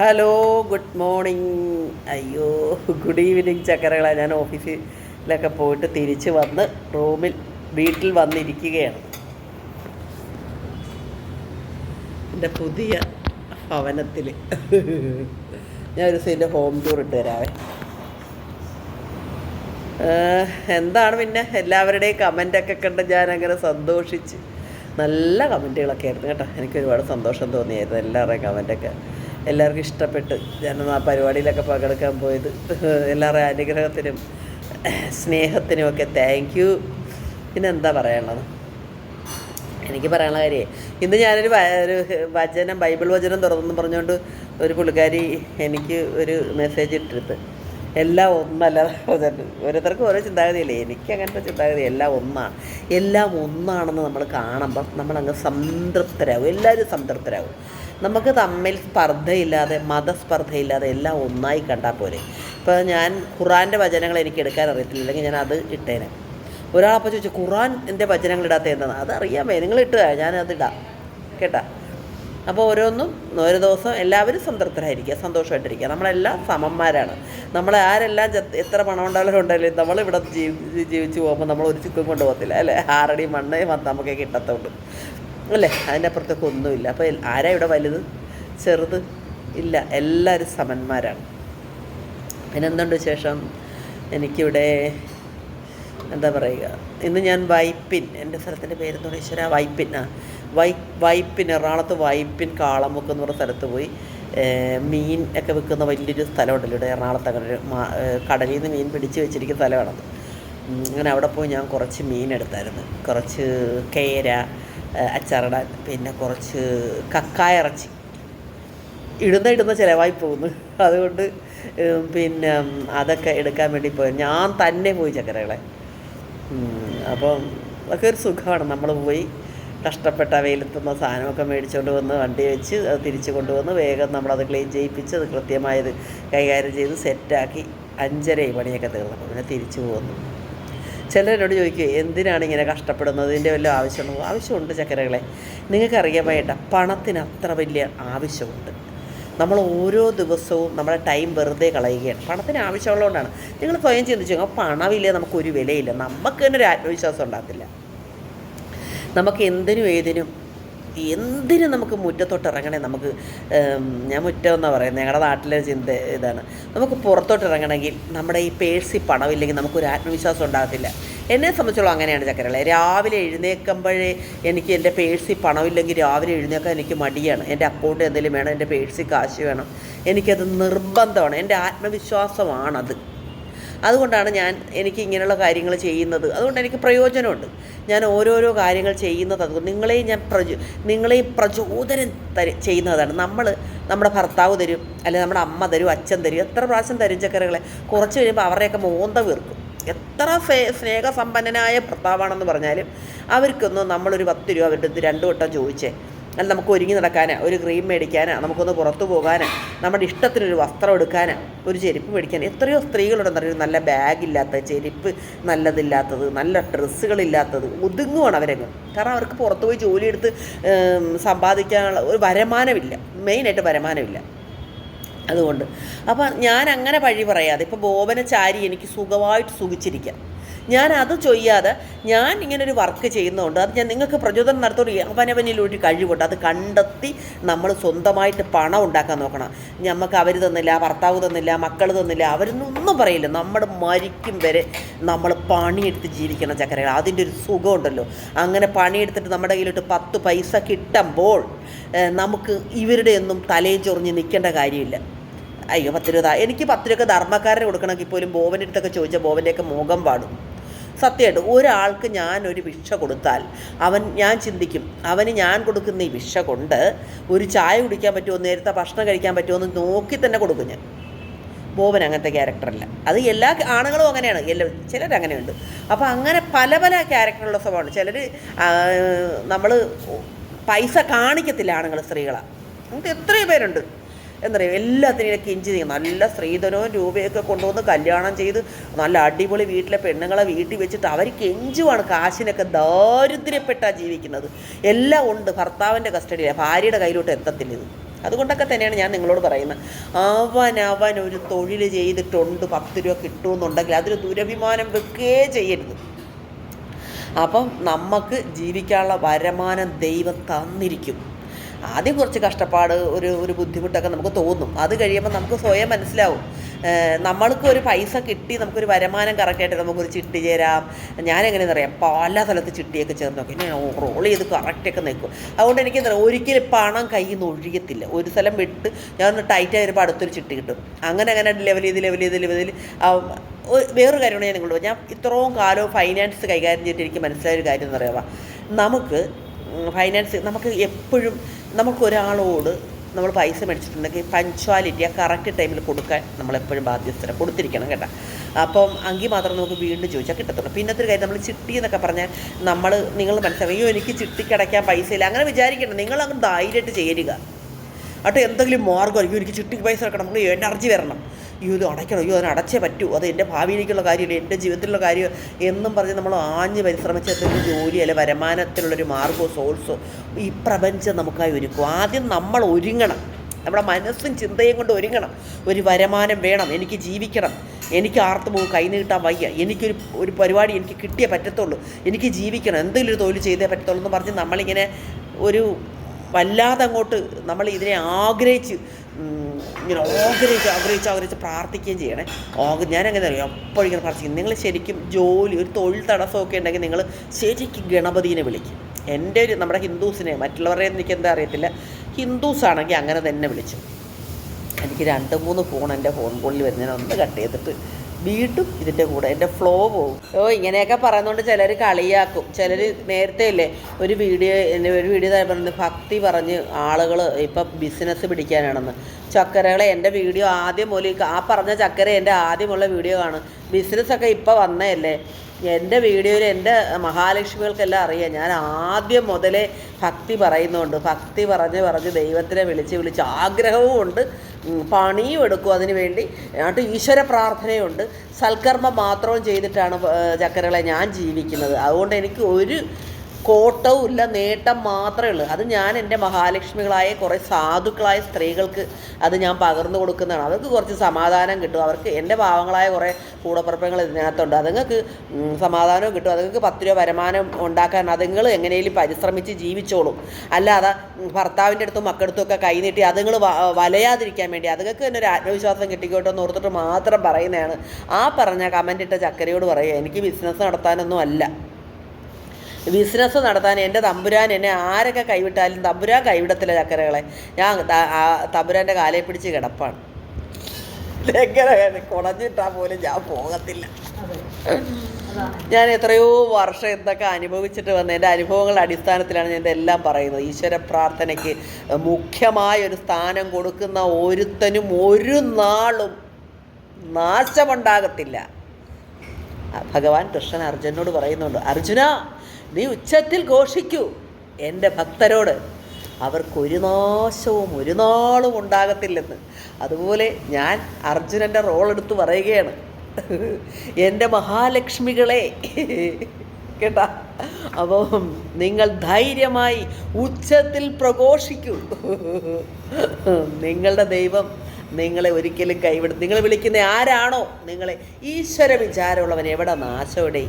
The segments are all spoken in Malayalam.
ഹലോ ഗുഡ് മോർണിംഗ് അയ്യോ ഗുഡ് ഈവനിങ് ചക്കരകളെ. ഞാൻ ഓഫീസിലൊക്കെ പോയിട്ട് തിരിച്ച് വന്ന് റൂമിൽ വീട്ടിൽ വന്നിരിക്കുകയാണ്. എന്റെ പുതിയ ഭവനത്തിൽ ഞാൻ ഒരു ദിവസം ഹോം ടൂർ ഇട്ട് തരാവേ. എന്താണ് പിന്നെ? എല്ലാവരുടെയും കമന്റൊക്കെ കണ്ട് ഞാൻ അങ്ങനെ സന്തോഷിച്ച്. നല്ല കമന്റുകളൊക്കെ ആയിരുന്നു കേട്ടോ. എനിക്ക് ഒരുപാട് സന്തോഷം തോന്നിയായിരുന്നു. എല്ലാവരുടെയും കമന്റൊക്കെ എല്ലാവർക്കും ഇഷ്ടപ്പെട്ട്. ഞാൻ ആ പരിപാടിയിലൊക്കെ പങ്കെടുക്കാൻ പോയത്. എല്ലാവരുടെയും അനുഗ്രഹത്തിനും സ്നേഹത്തിനും ഒക്കെ താങ്ക് യു പിന്നെ എന്താ പറയാനുള്ളത്? എനിക്ക് പറയാനുള്ള കാര്യമേ ഇന്ന് ഞാനൊരു ഒരു വചനം ബൈബിൾ വചനം തുറന്നു പറഞ്ഞുകൊണ്ട് ഒരു പുള്ളിക്കാരി എനിക്ക് ഒരു മെസ്സേജ് ഇട്ടിരുത്ത് എല്ലാം ഒന്നല്ല ഓരോരുത്തർക്കും ഓരോ ചിന്താഗതിയില്ലേ? എനിക്ക് അങ്ങനത്തെ ചിന്താഗതി എല്ലാം ഒന്നാണ്. എല്ലാം ഒന്നാണെന്ന് നമ്മൾ കാണുമ്പം നമ്മളങ്ങ് സംതൃപ്തരാകും എല്ലാവരും സംതൃപ്തരാകും നമുക്ക് തമ്മിൽ സ്പർദ്ധയില്ലാതെ മതസ്പർദ്ധയില്ലാതെ എല്ലാം ഒന്നായി കണ്ടാൽ പോരെ. ഇപ്പോൾ ഞാൻ ഖുറാന്റെ വചനങ്ങൾ എനിക്ക് എടുക്കാൻ അറിയത്തില്ല അല്ലെങ്കിൽ ഞാൻ അത് ഇട്ടേനെ. ഒരാളപ്പോൾ ചോദിച്ചു ഖുറാൻ എന്റെ വചനങ്ങൾ ഇടാത്ത എന്താണ് അതറിയാമേ നിങ്ങൾ ഇട്ടുക ഞാനത് ഇടാം. കേട്ടാ? അപ്പോൾ ഓരോന്നും ഓരോ ദിവസം എല്ലാവരും സംതൃപ്തരായിരിക്കുക സന്തോഷമായിട്ടിരിക്കുക. നമ്മളെല്ലാം സമന്മാരാണ്. നമ്മളെ ആരെല്ലാം എത്ര പണം ഉണ്ടായാലും ഉണ്ടല്ലോ നമ്മളിവിടെ ജീവി ജീവിച്ച് പോകുമ്പോൾ നമ്മൾ ഒരു ചുക്കും കൊണ്ടുപോകത്തില്ല അല്ലേ? ആറടി മണ്ണേ നമുക്ക് കിട്ടത്തുള്ളൂ. അല്ലേ? അതിന്റെ അപ്പുറത്തൊക്കെ ഒന്നുമില്ല. അപ്പോൾ ആരാ ഇവിടെ വലുത്? ചെറുത്? ഇല്ല. എല്ലാവരും സമന്മാരാണ്. പിന്നെന്തുണ്ട് വിശേഷം? എനിക്കിവിടെ എന്താ പറയുക? ഇന്ന് ഞാൻ വൈപ്പിൻ. എന്റെ സ്ഥലത്തിന്റെ പേരെന്തോ ഈശ്വര? വൈപ്പിൻ. ആ. വൈ വൈപ്പിൻ. എറണാകുളത്ത് വൈപ്പിൻ കാളമുക്ക് എന്ന് പറഞ്ഞ സ്ഥലത്ത് പോയി. മീൻ ഒക്കെ വിൽക്കുന്ന വലിയൊരു സ്ഥലമുണ്ടല്ലോ ഇവിടെ എറണാകുളത്ത്. അങ്ങനെ ഒരു കടലിൽ നിന്ന് മീൻ പിടിച്ച് വെച്ചിരിക്കുന്ന സ്ഥലമാണത് അങ്ങനെ അവിടെ പോയി ഞാൻ കുറച്ച് മീൻ എടുത്തായിരുന്നു. കുറച്ച് കേര അച്ചാറിടാൻ. പിന്നെ കുറച്ച് കക്കായ ഇറച്ചി. ഇടുന്ന ഇടുന്ന ചിലവായി പോകുന്നു. അതുകൊണ്ട് പിന്നെ അതൊക്കെ എടുക്കാൻ വേണ്ടി പോയി. ഞാൻ തന്നെ പോയി ചക്കരകളെ. അപ്പം അതൊക്കെ ഒരു സുഖമാണ്. നമ്മൾ പോയി കഷ്ടപ്പെട്ട വെയിലെത്തുന്ന സാധനമൊക്കെ മേടിച്ചുകൊണ്ട് വന്ന് വണ്ടി വെച്ച് അത് തിരിച്ചു കൊണ്ടുവന്ന് വേഗം നമ്മളത് ക്ലീൻ ചെയ്യിപ്പിച്ച് അത് കൃത്യമായത് കൈകാര്യം ചെയ്ത് സെറ്റാക്കി അഞ്ചരയായി പണിയൊക്കെ തീർന്നപ്പോൾ പിന്നെ തിരിച്ചു പോന്നു ചിലരോട് ചോദിക്കും എന്തിനാണ് ഇങ്ങനെ കഷ്ടപ്പെടുന്നത്? ഇതിന്റെ വല്ല ആവശ്യമുണ്ടോ? ആവശ്യമുണ്ട് ചക്കരകളെ. നിങ്ങൾക്കറിയാമായിട്ട പണത്തിന് അത്ര വലിയ ആവശ്യമുണ്ട്. നമ്മൾ ഓരോ ദിവസവും നമ്മുടെ ടൈം വെറുതെ കളയുകയാണ്. പണത്തിന് ആവശ്യമുള്ളതുകൊണ്ടാണ്. നിങ്ങൾ സ്വയം ചിന്തിച്ചു പണമില്ല നമുക്കൊരു വിലയില്ല. നമുക്ക് തന്നെ ഒരു ആത്മവിശ്വാസം ഉണ്ടാകത്തില്ല. നമുക്ക് എന്തിനും ഏതിനും എന്തിനും നമുക്ക് മുറ്റത്തോട്ട് ഇറങ്ങണേ നമുക്ക് ഞാൻ മുറ്റം എന്നാണ് പറയുന്നത് ഞങ്ങളുടെ നാട്ടിലെ ചിന്ത ഇതാണ്. നമുക്ക് പുറത്തോട്ട് ഇറങ്ങണമെങ്കിൽ നമ്മുടെ ഈ പേഴ്സിൽ പണമില്ലെങ്കിൽ നമുക്കൊരു ആത്മവിശ്വാസം ഉണ്ടാകത്തില്ല. എന്നെ സംബന്ധിച്ചോളം അങ്ങനെയാണ് ചക്കരകളെ. രാവിലെ എഴുന്നേൽക്കുമ്പോഴേ എനിക്ക് എന്റെ പേഴ്സി പണമില്ലെങ്കിൽ രാവിലെ എഴുന്നേൽക്കാൻ എനിക്ക് മടിയാണ്. എന്റെ അക്കൗണ്ട് എന്തെങ്കിലും വേണം എന്റെ പേഴ്സി കാശ് വേണം. എനിക്കത് നിർബന്ധമാണ്. എന്റെ ആത്മവിശ്വാസമാണത്. അതുകൊണ്ടാണ് ഞാൻ എനിക്ക് ഇങ്ങനെയുള്ള കാര്യങ്ങൾ ചെയ്യുന്നത്. അതുകൊണ്ട് എനിക്ക് പ്രയോജനമുണ്ട്. ഞാൻ ഓരോരോ കാര്യങ്ങൾ ചെയ്യുന്നത് അതുകൊണ്ട് നിങ്ങളെയും ഞാൻ പ്രചോ നിങ്ങളെയും പ്രചോദനം തരി ചെയ്യുന്നതാണ്. നമ്മൾ നമ്മുടെ ഭർത്താവ് തരും അല്ലെങ്കിൽ നമ്മുടെ അമ്മ തരും അച്ഛൻ തരും എത്ര പ്രാവശ്യം തരും ചക്കരകളെ? കുറച്ച് കഴിയുമ്പോൾ അവരുടെയൊക്കെ മോന്ത വീർക്കും. എത്ര ഫേ സ്നേഹസമ്പന്നനായ ഭർത്താവാണെന്ന് പറഞ്ഞാലും അവർക്കൊന്നും നമ്മളൊരു പത്ത് രൂപ അവരുടെ അടുത്ത് രണ്ടു വട്ടം ചോദിച്ചേ. അല്ല നമുക്ക് ഒരുങ്ങി നടക്കാനാ ഒരു ക്രീം മേടിക്കാനാ നമുക്കൊന്ന് പുറത്തു പോകാനാ നമ്മുടെ ഇഷ്ടത്തിനൊരു വസ്ത്രം എടുക്കാനാ ഒരു ചെരുപ്പ് മേടിക്കാൻ എത്രയോ സ്ത്രീകളുണ്ടെന്നറിയും നല്ല ബാഗ് ഇല്ലാത്ത ചെരുപ്പ് നല്ലതില്ലാത്തത് നല്ല ഡ്രസ്സുകളില്ലാത്തത് ഒതുങ്ങുവാണ് അവരങ്ങ്. കാരണം അവർക്ക് പുറത്തുപോയി ജോലിയെടുത്ത് സമ്പാദിക്കാനുള്ള ഒരു വരുമാനമില്ല. മെയിനായിട്ട് വരുമാനമില്ല. അതുകൊണ്ട്. അപ്പം ഞാൻ അങ്ങനെ വഴി പറയാതെ ഇപ്പോൾ ബോബനെ ചാരി എനിക്ക് സുഖമായിട്ട് സുഖിച്ചിരിക്കാം. ഞാൻ അത് ചെയ്യാതെ ഞാൻ ഇങ്ങനെ ഒരു വർക്ക് ചെയ്യുന്നതുകൊണ്ട് അത് ഞാൻ നിങ്ങൾക്ക് പ്രചോദനം നടത്തുകൊണ്ട് അവനവനിൽ ഒരു കഴിവുണ്ട്. അത് കണ്ടെത്തി നമ്മൾ സ്വന്തമായിട്ട് പണം ഉണ്ടാക്കാൻ നോക്കണം. നമുക്ക് അവർ തന്നില്ല ഭർത്താവ് തന്നില്ല മക്കൾ തന്നില്ല അവരൊന്നും പറയില്ല. നമ്മൾ മരിക്കും വരെ നമ്മൾ പണിയെടുത്ത് ജീവിക്കണം ചക്കരകൾ അതിന്റെ ഒരു സുഖമുണ്ടല്ലോ. അങ്ങനെ പണിയെടുത്തിട്ട് നമ്മുടെ കയ്യിലോട്ട് പത്ത് പൈസ കിട്ടുമ്പോൾ നമുക്ക് ഇവരുടെ ഒന്നും തലയിൽ ചൊറിഞ്ഞ് നിൽക്കേണ്ട കാര്യമില്ല. അയ്യോ പത്ത് രൂപ എനിക്ക് പത്ത് രൂപ ധർമ്മക്കാരന് കൊടുക്കണമെങ്കിൽ പോലും ബോവന്റെ അടുത്തൊക്കെ ചോദിച്ചാൽ ബോവന്റെയൊക്കെ മുഖം പാടും. സത്യമായിട്ട് ഒരാൾക്ക് ഞാൻ ഒരു ഭിക്ഷ കൊടുത്താൽ അവൻ ഞാൻ ചിന്തിക്കും അവന് ഞാൻ കൊടുക്കുന്ന ഈ ഭിക്ഷ കൊണ്ട് ഒരു ചായ കുടിക്കാൻ പറ്റുമോ നേരത്തെ ഭക്ഷണം കഴിക്കാൻ പറ്റുമോ എന്ന് നോക്കി തന്നെ കൊടുക്കും ഞാൻ. ബോബൻ അങ്ങനത്തെ ക്യാരക്ടറല്ല അത് എല്ലാ ആണുങ്ങളും അങ്ങനെയാണ്. എല്ലാ ചിലരങ്ങനെയുണ്ട് അപ്പോൾ അങ്ങനെ പല പല ക്യാരക്ടറുള്ള സ്വഭാവമാണ് ചിലർ നമ്മൾ പൈസ കാണിക്കത്തില്ല ആണുങ്ങൾ സ്ത്രീകളാണ് അങ്ങനത്തെ എത്രയും പേരുണ്ട്. എന്താ പറയുക എല്ലാത്തിനും കിഞ്ചി ചെയ്യും നല്ല സ്ത്രീധനവും രൂപയൊക്കെ കൊണ്ടുവന്ന് കല്യാണം ചെയ്ത് നല്ല അടിപൊളി വീട്ടിലെ പെണ്ണുങ്ങളെ വീട്ടിൽ വെച്ചിട്ട് അവർ കെഞ്ചുവാണ് കാശിനൊക്കെ ദാരിദ്ര്യപ്പെട്ടാണ് ജീവിക്കുന്നത്. എല്ലാം ഉണ്ട്. ഭർത്താവിന്റെ കസ്റ്റഡിയിലാണ് ഭാര്യയുടെ കയ്യിലോട്ട് എത്തത്തില്ല ഇത്. അതുകൊണ്ടൊക്കെ തന്നെയാണ് ഞാൻ നിങ്ങളോട് പറയുന്നത്. അവൻ അവൻ ഒരു തൊഴിൽ ചെയ്തിട്ടുണ്ട് പത്ത് രൂപ കിട്ടുമെന്നുണ്ടെങ്കിൽ അതൊരു ദുരഭിമാനം വെക്കേ ചെയ്യരുത്. അപ്പം നമുക്ക് ജീവിക്കാനുള്ള വരമാനം ദൈവം തന്നിരിക്കും. ആദ്യം കുറച്ച് കഷ്ടപ്പാട് ഒരു ഒരു ബുദ്ധിമുട്ടൊക്കെ നമുക്ക് തോന്നും. അത് കഴിയുമ്പോൾ നമുക്ക് സ്വയം മനസ്സിലാവും. നമ്മൾക്ക് ഒരു പൈസ കിട്ടി നമുക്കൊരു വരുമാനം കറക്റ്റായിട്ട് നമുക്കൊരു ചിട്ടി ചേരാം. ഞാൻ അറിയാം? പല സ്ഥലത്ത് ചിട്ടിയൊക്കെ ചേർന്ന് നോക്കി ഞാൻ റോൾ ചെയ്ത് കറക്റ്റൊക്കെ നിൽക്കും. അതുകൊണ്ട് എനിക്ക് എന്താ ഒരിക്കലും പണം കയ്യിൽ നിന്ന് ഒഴിയത്തില്ല ഒരു സ്ഥലം വിട്ട് ഞാൻ ഒന്ന് ടൈറ്റ് ആയിരുമ്പോൾ അടുത്തൊരു ചിട്ടി കിട്ടും. അങ്ങനെ അങ്ങനെ ലെവൽ ചെയ്ത് ലെവൽ ചെയ്ത് ലെവൽ ചെയ്ത് വേറൊരു കാര്യമാണ് ഞാൻ നിങ്ങളോട് ഞാൻ ഇത്രയും കാലവും ഫൈനാൻസ് കൈകാര്യം ചെയ്തിട്ട് എനിക്ക് മനസ്സിലായ ഒരു കാര്യം എന്ന് പറയുക നമുക്ക് ഫൈനാൻസ് നമുക്ക് എപ്പോഴും നമുക്ക് ഒരാളോട് നമ്മൾ പൈസ മേടിച്ചിട്ടുണ്ടെങ്കിൽ പഞ്ച്വാലിറ്റി ആ കറക്റ്റ് ടൈമിൽ കൊടുക്കാൻ നമ്മളെപ്പോഴും ബാധ്യസ്ഥര. കൊടുത്തിരിക്കണം കേട്ടോ. അപ്പം അങ്കി മാത്രം നമുക്ക് വീണ്ടും ചോദിച്ചാൽ കിട്ടത്തുള്ളൂ. പിന്നത്തെ കാര്യം നമ്മൾ ചിട്ടി എന്നൊക്കെ പറഞ്ഞാൽ നമ്മൾ നിങ്ങൾ മനസ്സിലാക്കും അയ്യോ എനിക്ക് ചിട്ടിക്കടയ്ക്കാൻ പൈസയില്ല അങ്ങനെ വിചാരിക്കണം നിങ്ങൾ അങ്ങ് ധൈര്യമായിട്ട് ചേരുക. അട്ടോ എന്തെങ്കിലും മാർഗമായിരിക്കും എനിക്ക് ചിട്ടിക്ക് പൈസ വെക്കണം നമുക്ക് എനർജി വരണം. അയ്യോ ഇത് അടയ്ക്കണം. അയ്യോ അതിന് അടച്ചേ പറ്റൂ. അത് എന്റെ ഭാവിയിലേക്കുള്ള കാര്യമില്ല? എന്റെ ജീവിതത്തിലുള്ള കാര്യം എന്നും പറഞ്ഞ് നമ്മൾ ആഞ്ഞ് പരിശ്രമിച്ചൊരു ജോലി അല്ലെ വരുമാനത്തിലുള്ളൊരു മാർഗോ സോഴ്സോ ഈ പ്രപഞ്ചം നമുക്കായി ഒരുക്കും. ആദ്യം നമ്മൾ ഒരുങ്ങണം. നമ്മുടെ മനസ്സും ചിന്തയും കൊണ്ട് ഒരുങ്ങണം. ഒരു വരുമാനം വേണം. എനിക്ക് ജീവിക്കണം. എനിക്ക് ആർത്ത് പോകും. കൈ നീട്ടാൻ വയ്യ. എനിക്കൊരു ഒരു പരിപാടി എനിക്ക് കിട്ടിയേ പറ്റത്തുള്ളൂ. എനിക്ക് ജീവിക്കണം. എന്തെങ്കിലും ഒരു തൊഴിൽ ചെയ്തേ പറ്റത്തുള്ളൂ എന്ന് പറഞ്ഞ് നമ്മളിങ്ങനെ ഒരു വല്ലാതെ അങ്ങോട്ട് നമ്മൾ ഇതിനെ ആഗ്രഹിച്ച് ഇങ്ങനെ ആഗ്രഹിച്ച് ആഗ്രഹിച്ച് ആഗ്രഹിച്ച് പ്രാർത്ഥിക്കുകയും ചെയ്യണേ. ഞാൻ ഞാനങ്ങനെ അറിയാം എപ്പോഴും ഇങ്ങനെ പ്രാർത്ഥിക്കും. നിങ്ങൾ ശരിക്കും ജോലി ഒരു തൊഴിൽ തടസ്സമൊക്കെ ഉണ്ടെങ്കിൽ നിങ്ങൾ ശരിക്കും ഗണപതിനെ വിളിക്കും. എന്റെ ഒരു നമ്മുടെ ഹിന്ദൂസിനെ മറ്റുള്ളവരെ എനിക്ക് എന്താ അറിയത്തില്ല. ഹിന്ദൂസ് ആണെങ്കിൽ അങ്ങനെ തന്നെ വിളിച്ചു. എനിക്ക് രണ്ട് മൂന്ന് ഫോൺ എന്റെ ഫോൺ കോളിൽ വരുന്നതിന് ഒന്ന് കട്ട് ചെയ്തിട്ട് വീണ്ടും ഇതിന്റെ കൂടെ എന്റെ ഫ്ലോ പോകും. ഓ ഇങ്ങനെയൊക്കെ പറയുന്നതുകൊണ്ട് ചിലർ കളിയാക്കും. ചിലർ നേരത്തെ ഇല്ലേ ഒരു വീഡിയോ ഒരു വീഡിയോ പറഞ്ഞു ഭക്തി പറഞ്ഞ് ആളുകൾ ഇപ്പം ബിസിനസ് പിടിക്കാനാണെന്ന്. ചക്കരകളെ എന്റെ വീഡിയോ ആദ്യം മുതൽ ആ പറഞ്ഞ ചക്കര എന്റെ ആദ്യമുള്ള വീഡിയോ ആണ്. ബിസിനസ്സൊക്കെ ഇപ്പം വന്നതല്ലേ? എന്റെ വീഡിയോയിൽ എന്റെ മഹാലക്ഷ്മികൾക്കെല്ലാം അറിയാം. ഞാൻ ആദ്യം മുതലേ ഭക്തി പറയുന്നുണ്ട്. ഭക്തി പറഞ്ഞ് പറഞ്ഞ് ദൈവത്തിനെ വിളിച്ച് വിളിച്ച് ആഗ്രഹവും ഉണ്ട്. പണിയും എടുക്കും അതിന് വേണ്ടി. എന്നിട്ട് ഈശ്വര പ്രാർത്ഥനയുണ്ട്. സൽക്കർമ്മം മാത്രവും ചെയ്തിട്ടാണ് ചക്കരകളെ ഞാൻ ജീവിക്കുന്നത്. അതുകൊണ്ട് എനിക്ക് ഒരു കോട്ടവും ഇല്ല നേട്ടം മാത്രമേ ഉള്ളൂ. അത് ഞാൻ എന്റെ മഹാലക്ഷ്മികളായ കുറേ സാധുക്കളായ സ്ത്രീകൾക്ക് അത് ഞാൻ പകർന്നു കൊടുക്കുന്നതാണ്. അവർക്ക് കുറച്ച് സമാധാനം കിട്ടും. അവർക്ക് എന്റെ പാവങ്ങളായ കുറേ കൂടപ്പുറപ്പങ്ങൾ ഇതിനകത്തുണ്ട്. അതുങ്ങൾക്ക് സമാധാനവും കിട്ടും. അതുങ്ങൾക്ക് പത്ത് രൂപ വരുമാനം ഉണ്ടാക്കാൻ അതുങ്ങൾ എങ്ങനെയും പരിശ്രമിച്ച് ജീവിച്ചോളും. അല്ലാതെ ഭർത്താവിന്റെ അടുത്തും മക്കളടുത്തും ഒക്കെ കൈനീട്ടി അതുങ്ങൾ വലയാതിരിക്കാൻ വേണ്ടി അതുങ്ങൾക്ക് തന്നെ ഒരു ആത്മവിശ്വാസം കിട്ടിക്കോട്ടെ എന്ന് ഓർത്തിട്ട് മാത്രം പറയുന്നതാണ്. ആ പറഞ്ഞ കമന്റ് ഇട്ട ചക്കരയോട് പറയുക എനിക്ക് ബിസിനസ് നടത്താനൊന്നും അല്ല. ബിസിനസ് നടത്താൻ എന്റെ തമ്പുരാൻ എന്നെ ആരൊക്കെ കൈവിട്ടാലും തമ്പുരാൻ കൈവിടത്തില്ല ചക്കരകളെ. ഞാൻ തമ്പുരാന്റെ കാലയെ പിടിച്ച് കിടപ്പാണ്. കുടഞ്ഞിട്ടാൽ പോലും ഞാൻ പോകത്തില്ല. ഞാൻ എത്രയോ വർഷം എന്തൊക്കെ അനുഭവിച്ചിട്ട് വന്ന എന്റെ അനുഭവങ്ങളുടെ അടിസ്ഥാനത്തിലാണ് ഞാൻ ഇതെല്ലാം പറയുന്നത്. ഈശ്വര പ്രാർത്ഥനയ്ക്ക് മുഖ്യമായ ഒരു സ്ഥാനം കൊടുക്കുന്ന ഒരുത്തനും ഒരു നാളും നാശമുണ്ടാകത്തില്ല. ഭഗവാൻ കൃഷ്ണൻ അർജുനോട് പറയുന്നുണ്ട് അർജുന നീ ഉച്ചത്തിൽ ഘോഷിക്കൂ. എന്റെ ഭക്തരോട് അവർക്കൊരു നാശവും ഒരു നാളും ഉണ്ടാകത്തില്ലെന്ന്. അതുപോലെ ഞാൻ അർജുനന്റെ റോൾ എടുത്ത് പറയുകയാണ്. എന്റെ മഹാലക്ഷ്മികളെ. കേട്ടാ? അപ്പം നിങ്ങൾ ധൈര്യമായി ഉച്ചത്തിൽ പ്രഘോഷിക്കൂ. നിങ്ങളുടെ ദൈവം നിങ്ങളെ ഒരിക്കലും കൈവിടും. നിങ്ങൾ വിളിക്കുന്ന ആരാണോ നിങ്ങളെ ഈശ്വര വിചാരമുള്ളവൻ എവിടെ നാശോടെ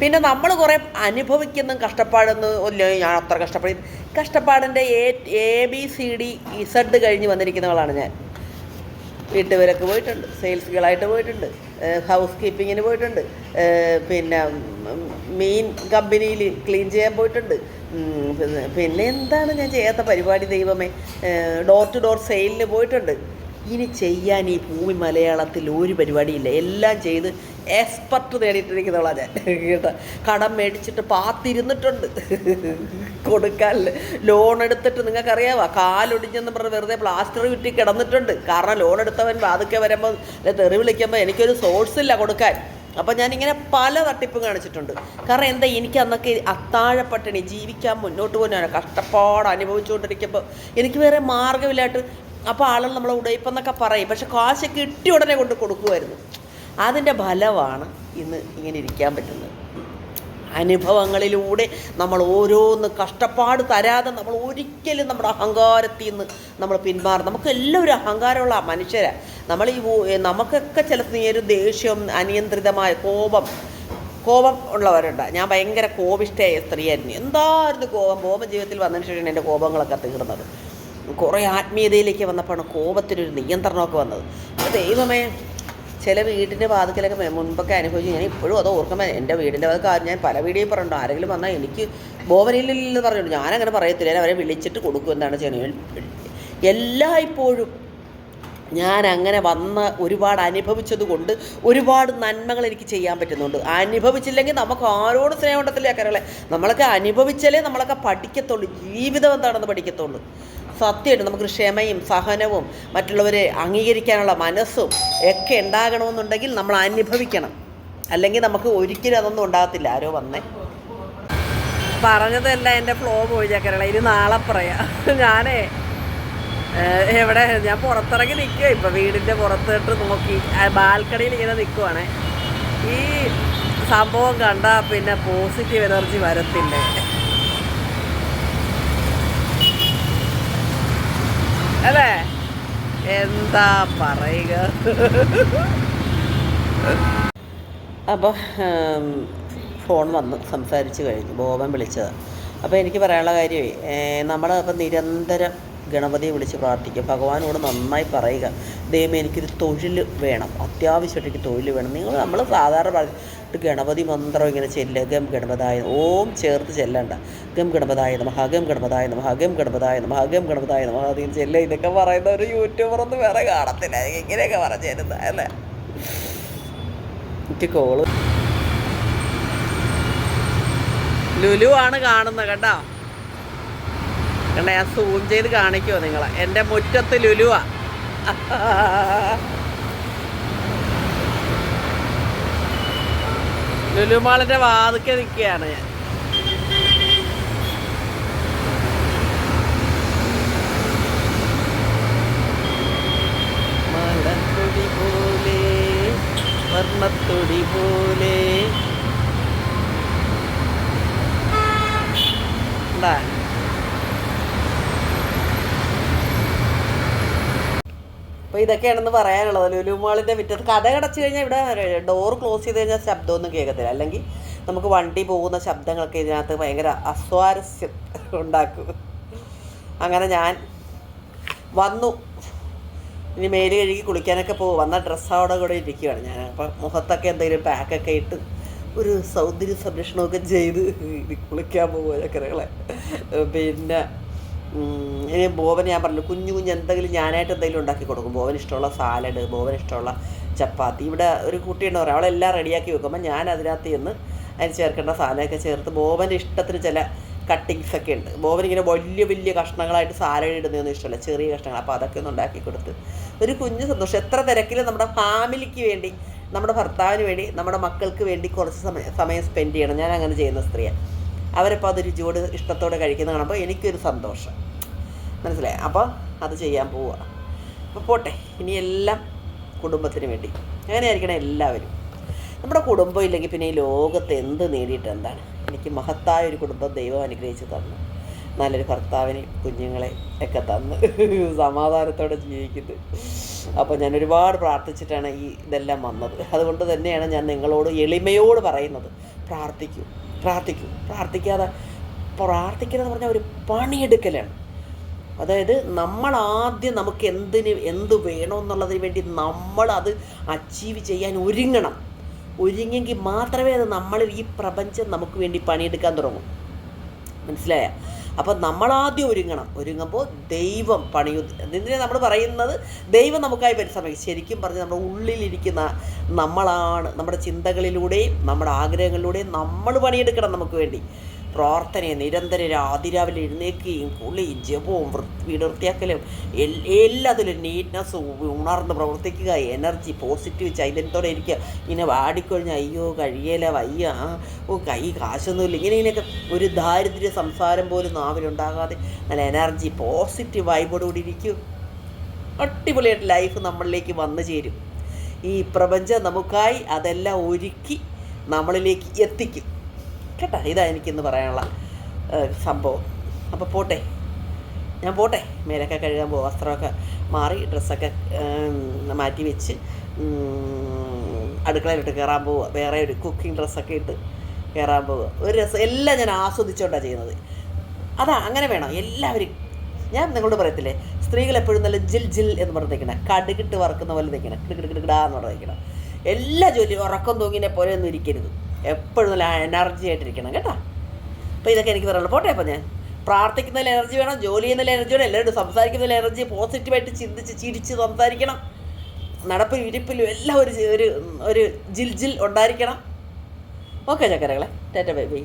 പിന്നെ നമ്മൾ കുറേ അനുഭവിക്കുന്ന കഷ്ടപ്പാടെന്ന് ഇല്ല. ഞാൻ അത്ര കഷ്ടപ്പെടും കഷ്ടപ്പാടിന്റെ A A B C D Z കഴിഞ്ഞ് വന്നിരിക്കുന്നവളാണ് ഞാൻ. വീട്ടുപേരൊക്കെ പോയിട്ടുണ്ട്. സെയിൽസ് ഗേളായിട്ട് പോയിട്ടുണ്ട്. ഹൗസ് കീപ്പിങ്ങിന് പോയിട്ടുണ്ട്. പിന്നെ മെയിൻ കമ്പനിയിൽ ക്ലീൻ ചെയ്യാൻ പോയിട്ടുണ്ട്. പിന്നെ എന്താണ് ഞാൻ ചെയ്യാത്ത പരിപാടി ദൈവമേ? ഡോർ ടു ഡോർ സെയിലിന് പോയിട്ടുണ്ട്. ഇനി ചെയ്യാൻ ഈ ഭൂമി മലയാളത്തിൽ ഒരു പരിപാടിയില്ല. എല്ലാം ചെയ്ത് എക്സ്പെർട്ട് നേടിയിട്ടിരിക്കുന്നവളാ ഞാൻ. കേട്ടോ? കടം മേടിച്ചിട്ട് പാത്തിരുന്നിട്ടുണ്ട്. കൊടുക്കാൻ ലോൺ എടുത്തിട്ട് നിങ്ങൾക്കറിയാവോ? കാലൊടിഞ്ഞെന്ന് പറഞ്ഞ് വെറുതെ പ്ലാസ്റ്റർ വിറ്റി കിടന്നിട്ടുണ്ട്. കാരണം ലോൺ എടുത്തവൻ വാതുക്കെ വരുമ്പോൾ തെറി വിളിക്കുമ്പോൾ എനിക്കൊരു സോഴ്സ് ഇല്ല കൊടുക്കാൻ. അപ്പം ഞാനിങ്ങനെ പല തട്ടിപ്പും കാണിച്ചിട്ടുണ്ട്. കാരണം എന്താ എനിക്ക് അന്നൊക്കെ അത്താഴപ്പട്ടിണി ജീവിക്കാൻ മുന്നോട്ട് പോകാനാണ് കഷ്ടപ്പാട് അനുഭവിച്ചുകൊണ്ടിരിക്കുമ്പോൾ എനിക്ക് വേറെ മാർഗമില്ലായിട്ട് അപ്പോൾ ആളുകൾ നമ്മളെ ഉടയിപ്പെന്നൊക്കെ പറയും. പക്ഷെ കാശ് കിട്ടി ഉടനെ കൊണ്ട് കൊടുക്കുമായിരുന്നു അതിന്റെ ഫലമാണ് ഇന്ന് ഇങ്ങനെ ഇരിക്കാൻ പറ്റുന്നത്. അനുഭവങ്ങളിലൂടെ നമ്മൾ ഓരോന്ന് കഷ്ടപ്പാട് തരാതെ നമ്മൾ ഒരിക്കലും നമ്മുടെ അഹങ്കാരത്തിൽ നിന്ന് നമ്മൾ പിന്മാറും നമുക്ക് എല്ലാവരും അഹങ്കാരമുള്ള മനുഷ്യരാണ് നമ്മൾ ഈ നമുക്കൊക്കെ ചില നേരം ദേഷ്യം അനിയന്ത്രിതമായ കോപം കോപം ഉള്ളവരുണ്ട്. ഞാൻ ഭയങ്കര കോപിഷ്ടയായ സ്ത്രീയായിരുന്നു. എന്തായിരുന്നു കോപം? കോപം ജീവിതത്തിൽ വന്നതിന് ശേഷമാണ് എന്റെ കോപങ്ങളൊക്കെ തീർന്നത്. കുറേ ആത്മീയതയിലേക്ക് വന്നപ്പോഴാണ് കോപത്തിനൊരു നിയന്ത്രണമൊക്കെ വന്നത്. ദൈവമേ ചില വീടിന്റെ വാതിക്കലൊക്കെ മുൻപൊക്കെ അനുഭവിച്ചു ഞാൻ ഇപ്പോഴും അത് ഓർക്കുമ്പോൾ എന്റെ വീടിന്റെ വാതിൽ ഞാൻ പല വീഡിയോ പറഞ്ഞിട്ടുണ്ട്. ആരെങ്കിലും വന്നാൽ എനിക്ക് ബോവനില്ലെന്ന് പറഞ്ഞിട്ടുണ്ട്. ഞാനങ്ങനെ പറയത്തില്ല. ഞാൻ അവരെ വിളിച്ചിട്ട് കൊടുക്കും എന്താണ് ചെയ്യുന്നത് എല്ലായ്പ്പോഴും ഞാൻ അങ്ങനെ വന്ന് ഒരുപാട് അനുഭവിച്ചത് കൊണ്ട് ഒരുപാട് നന്മകൾ എനിക്ക് ചെയ്യാൻ പറ്റുന്നുണ്ട്. അനുഭവിച്ചില്ലെങ്കിൽ നമുക്ക് ആരോട് സ്നേഹം ഉണ്ടത്തില്ല കരളെ? നമ്മളൊക്കെ അനുഭവിച്ചാലേ നമ്മളൊക്കെ പഠിക്കത്തുള്ളൂ. ജീവിതം എന്താണെന്ന് പഠിക്കത്തുള്ളൂ. സത്യമായിട്ട് നമുക്ക് ക്ഷമയും സഹനവും മറ്റുള്ളവരെ അംഗീകരിക്കാനുള്ള മനസ്സും ഒക്കെ ഉണ്ടാകണമെന്നുണ്ടെങ്കിൽ നമ്മൾ അനുഭവിക്കണം. അല്ലെങ്കിൽ നമുക്ക് ഒരിക്കലും അതൊന്നും ഉണ്ടാകത്തില്ല. ആരോ വന്നേ. പറഞ്ഞതല്ല എന്റെ ഫ്ലോ പോയി ചക്കരള ഇനി നാളെ പറയാം. ഞാനേ എവിടെ? ഞാൻ പുറത്തിറങ്ങി നിൽക്കുക ഇപ്പം വീടിന്റെ പുറത്തിട്ട് നോക്കി. ബാൽക്കണിയിൽ ഇങ്ങനെ നിൽക്കുവാണേ. ഈ സംഭവം കണ്ടാൽ പിന്നെ പോസിറ്റീവ് എനർജി വരത്തില്ലേ? അല്ലേ? എന്താ പറയുക? അപ്പോൾ ഫോൺ വന്ന് സംസാരിച്ച് കഴിഞ്ഞു. ബോബൻ വിളിച്ചതാണ് അപ്പോൾ എനിക്ക് പറയാനുള്ള കാര്യമേ നമ്മൾ അപ്പം നിരന്തരം ഗണപതിയെ വിളിച്ച് പ്രാർത്ഥിക്കുക ഭഗവാനോട് നന്നായി പറയുക. ദൈവം എനിക്കൊരു തൊഴിൽ വേണം. അത്യാവശ്യമായിട്ട് എനിക്ക് തൊഴിൽ വേണം. നിങ്ങൾ നമ്മൾ സാധാരണ പറഞ്ഞിട്ട് ഗണപതി മന്ത്രം ഇങ്ങനെ ചെല്ലുക ഗം ഗണപതായ ഓം ചേർത്ത് ചെല്ലണ്ട. ഗം ഗണപതായ നമഹ ഗം ഗണപതായ നമഹ ഗം ഗണപതായ നമഹ ഗം ഗണപതായ നമഹ അതിൽ ചെല്ലുക ഇതൊക്കെ പറയുന്ന ഒരു യൂട്യൂബർ ഒന്നും വേറെ കാണത്തില്ല. ഇങ്ങനെയൊക്കെ പറഞ്ഞു തരുന്നത് അല്ലേ? എനിക്ക് കോൾ. ലുലു ആണ് കാണുന്നത് കേട്ടോ കണ്ട ഞാൻ സൂം ചെയ്ത് കാണിക്കുമോ നിങ്ങളെ? എന്റെ മുറ്റത്ത് ലുലുവാ. ലുലു വാതുക്കെ വാതിക്കെ നിൽക്കുകയാണ് ഞാൻ. മലർത്തുടി പോലെ വർണത്തുടി പോലെ ഉണ്ടാ അപ്പോൾ ഇതൊക്കെയാണെന്ന് പറയാനുള്ളത്. ലുലു മാളിന്റെ മുറ്റത്ത് കഥ കടച്ചു കഴിഞ്ഞാൽ ഇവിടെ ഡോർ ക്ലോസ് ചെയ്ത് കഴിഞ്ഞാൽ ശബ്ദമൊന്നും കേൾക്കത്തില്ല. അല്ലെങ്കിൽ നമുക്ക് വണ്ടി പോകുന്ന ശബ്ദങ്ങളൊക്കെ ഇതിനകത്ത് ഭയങ്കര അസ്വാരസ്യം ഉണ്ടാക്കും. അങ്ങനെ ഞാൻ വന്നു. ഇനി മേൽ കഴുകി കുളിക്കാനൊക്കെ പോകും. വന്ന ഡ്രസ്സോടെ കൂടെ ഇരിക്കുകയാണ് ഞാൻ. അപ്പം മുഖത്തൊക്കെ എന്തെങ്കിലും പാക്കൊക്കെ ഇട്ട് ഒരു സൗന്ദര്യ സംരക്ഷണമൊക്കെ ചെയ്ത് കുളിക്കാൻ പോകുക ചക്കരകളെ പിന്നെ ഇനി ബോബന് ഞാൻ പറഞ്ഞു കുഞ്ഞു കുഞ്ഞ് എന്തെങ്കിലും ഞാനായിട്ട് എന്തെങ്കിലും ഉണ്ടാക്കി കൊടുക്കും. ബോബൻ ഇഷ്ടമുള്ള സാലഡ് ബോബൻ ഇഷ്ടമുള്ള ചപ്പാത്തി. ഇവിടെ ഒരു കുട്ടിയുണ്ട് പറയാം അവളെല്ലാം റെഡിയാക്കി വെക്കുമ്പോൾ ഞാൻ അതിനകത്ത് ചെന്ന് അതിന് ചേർക്കേണ്ട സാധനമൊക്കെ ചേർത്ത് ബോബന്റെ ഇഷ്ടത്തിന് ചില കട്ടിങ്സ് ഒക്കെ ഉണ്ട്. ബോബൻ ഇങ്ങനെ വലിയ വലിയ കഷ്ണങ്ങളായിട്ട് സാലഡ് ഇടുന്നതൊന്നും ഇഷ്ടമല്ല ചെറിയ കഷ്ണങ്ങൾ. അപ്പോൾ അതൊക്കെ ഒന്ന് ഉണ്ടാക്കി കൊടുത്ത് ഒരു കുഞ്ഞു സന്തോഷം. എത്ര തിരക്കിലും നമ്മുടെ ഫാമിലിക്ക് വേണ്ടി നമ്മുടെ ഭർത്താവിന് വേണ്ടി നമ്മുടെ മക്കൾക്ക് വേണ്ടി കുറച്ച് സമയം സമയം സ്പെൻഡ് ചെയ്യണം. ഞാൻ അങ്ങനെ ചെയ്യുന്ന സ്ത്രീയാണ്. അവരപ്പോൾ അത് രുചിയോട് ഇഷ്ടത്തോടെ കഴിക്കുന്ന കാണുമ്പോൾ എനിക്കൊരു സന്തോഷം. മനസ്സിലായി? അപ്പോൾ അത് ചെയ്യാൻ പോവുക അപ്പോൾ പോട്ടെ ഇനി എല്ലാം കുടുംബത്തിന് വേണ്ടി. അങ്ങനെയായിരിക്കണം എല്ലാവരും. നമ്മുടെ കുടുംബം ഇല്ലെങ്കിൽ പിന്നെ ഈ ലോകത്ത് എന്ത് നേടിയിട്ട് എന്താണ്? എനിക്ക് മഹത്തായ ഒരു കുടുംബം ദൈവം അനുഗ്രഹിച്ച് തന്നു. നല്ലൊരു ഭർത്താവിനെ കുഞ്ഞുങ്ങളെ ഒക്കെ തന്ന്. സമാധാനത്തോടെ ജീവിക്കുന്നത് അപ്പോൾ ഞാൻ ഒരുപാട് പ്രാർത്ഥിച്ചിട്ടാണ് ഈ ഇതെല്ലാം വന്നത്. അതുകൊണ്ട് തന്നെയാണ് ഞാൻ നിങ്ങളോട് എളിമയോട് പറയുന്നത്. പ്രാർത്ഥിക്കൂ. പ്രാർത്ഥിക്കൂ. പ്രാർത്ഥിക്കാതെ പ്രാർത്ഥിക്കുക എന്ന് പറഞ്ഞാൽ ഒരു പണിയെടുക്കലാണ്. അതായത് നമ്മൾ ആദ്യം നമുക്ക് എന്തിന് എന്ത് വേണമെന്നുള്ളതിന് വേണ്ടി നമ്മൾ അത് അച്ചീവ് ചെയ്യാൻ ഒരുങ്ങണം. ഒരുങ്ങിയെങ്കിൽ മാത്രമേ അത് നമ്മൾ ഈ പ്രപഞ്ചം നമുക്ക് വേണ്ടി പണിയെടുക്കാൻ തുടങ്ങും. മനസ്സിലായ? അപ്പം നമ്മളാദ്യം ഒരുങ്ങണം. ഒരുങ്ങുമ്പോൾ ദൈവം പണിയു എന്തിനാ നമ്മൾ പറയുന്നത്? ദൈവം നമുക്കായി പരിശ്രമിക്കും. ശരിക്കും പറഞ്ഞ് നമ്മുടെ ഉള്ളിലിരിക്കുന്ന നമ്മളാണ്. നമ്മുടെ ചിന്തകളിലൂടെയും നമ്മുടെ ആഗ്രഹങ്ങളിലൂടെയും നമ്മൾ പണിയെടുക്കണം നമുക്ക് വേണ്ടി. പ്രാർത്ഥനയെ നിരന്തരം അതിരാവിലെ എഴുന്നേൽക്കുകയും കുളിയും ജപവും വീട് വൃത്തിയാക്കലും എല്ലാത്തിലും നീറ്റ്നസ്സും ഉണർന്ന് പ്രവർത്തിക്കുക. എനർജി പോസിറ്റീവ് ചൈതന്യത്തോടെ ഇരിക്കുക. ഇങ്ങനെ വാടിക്കൊഴിഞ്ഞാൽ അയ്യോ കഴിയല വയ്യ ഓ കൈ കാശൊന്നുമില്ല. ഇങ്ങനെ ഇങ്ങനെയൊക്കെ ഒരു ദാരിദ്ര്യ സംസാരം പോലും നാവിലുണ്ടാകാതെ നല്ല എനർജി പോസിറ്റീവ് വൈബോടുകൂടി ഇരിക്കും. അടിപൊളിയായിട്ട് ലൈഫ് നമ്മളിലേക്ക് വന്നു ചേരും. ഈ പ്രപഞ്ചം നമുക്കായി അതെല്ലാം ഒരുക്കി നമ്മളിലേക്ക് എത്തിക്കും. കേട്ടോ ഇതാ എനിക്കിന്ന് പറയാനുള്ള സംഭവം. അപ്പോൾ പോട്ടെ. ഞാൻ പോട്ടെ. മേലൊക്കെ കഴുകാൻ പോകും വസ്ത്രമൊക്കെ മാറി ഡ്രസ്സൊക്കെ മാറ്റി വെച്ച് അടുക്കളയിലിട്ട് കയറാൻ പോവുക വേറെ ഒരു കുക്കിംഗ് ഡ്രസ്സൊക്കെ ഇട്ട് കയറാൻ പോവുക ഒരു രസം എല്ലാം ഞാൻ ആസ്വദിച്ചുകൊണ്ടാണ് ചെയ്യുന്നത്. അതാ അങ്ങനെ വേണം. എല്ലാവരും ഞാൻ നിങ്ങളോട് പറയത്തില്ലേ? സ്ത്രീകൾ എപ്പോഴും നല്ല ജിൽ ജിൽ എന്ന് പറഞ്ഞ് നിൽക്കണം കടുകിട്ട് വറക്കുന്ന പോലെ നിൽക്കണം കിടുകിടുകിടാന്ന് പറഞ്ഞ് നിൽക്കണം എല്ലാ ജോലിയും ഉറക്കം തൂങ്ങിനെ പോലെ ഒന്നും ഇരിക്കരുത്. എപ്പോഴും നല്ല എനർജി ആയിട്ടിരിക്കണം കേട്ടോ. അപ്പോൾ ഇതൊക്കെ എനിക്ക് പറയുള്ളൂ പോട്ടെ അപ്പോൾ ഞാൻ. പ്രാർത്ഥിക്കുന്നതിൽ എനർജി വേണം ജോലി ചെയ്യുന്നതിൽ എനർജി വേണം എല്ലാവരും സംസാരിക്കുന്നതിൽ എനർജി പോസിറ്റീവായിട്ട് ചിന്തിച്ച് ചിരിച്ച് സംസാരിക്കണം. നടപ്പിലും ഇരിപ്പിലും എല്ലാം ഒരു ഒരു ഒരു ജിൽ ജിൽ ഉണ്ടായിരിക്കണം. ഓക്കെ ചക്കരകളെ. Tata bye bye.